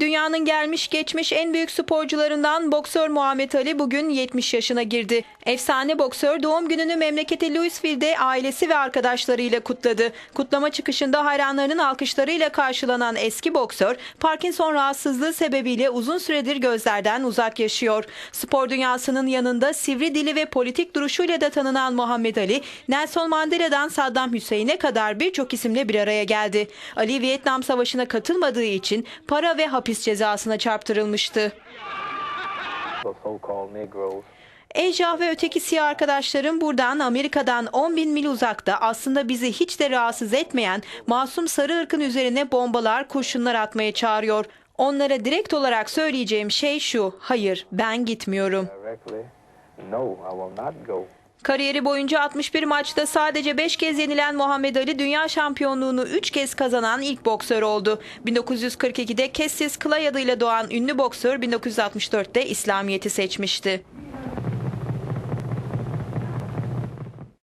Dünyanın gelmiş geçmiş en büyük sporcularından boksör Muhammed Ali bugün 70 yaşına girdi. Efsane boksör doğum gününü memleketi Louisville'de ailesi ve arkadaşlarıyla kutladı. Kutlama çıkışında hayranlarının alkışlarıyla karşılanan eski boksör, Parkinson rahatsızlığı sebebiyle uzun süredir gözlerden uzak yaşıyor. Spor dünyasının yanında sivri dili ve politik duruşuyla da tanınan Muhammed Ali, Nelson Mandela'dan Saddam Hüseyin'e kadar birçok isimle bir araya geldi. Ali Vietnam Savaşı'na katılmadığı için para ve hapis cezasına çarptırılmıştı. Ejah ve öteki siyah arkadaşlarım buradan Amerika'dan 10 bin mil uzakta aslında bizi hiç de rahatsız etmeyen masum sarı ırkın üzerine bombalar, kurşunlar atmaya çağırıyor. Onlara direkt olarak söyleyeceğim şey şu, hayır ben gitmiyorum. Kariyeri boyunca 61 maçta sadece 5 kez yenilen Muhammed Ali dünya şampiyonluğunu 3 kez kazanan ilk boksör oldu. 1942'de Cassius Clay adıyla doğan ünlü boksör 1964'te İslamiyet'i seçmişti.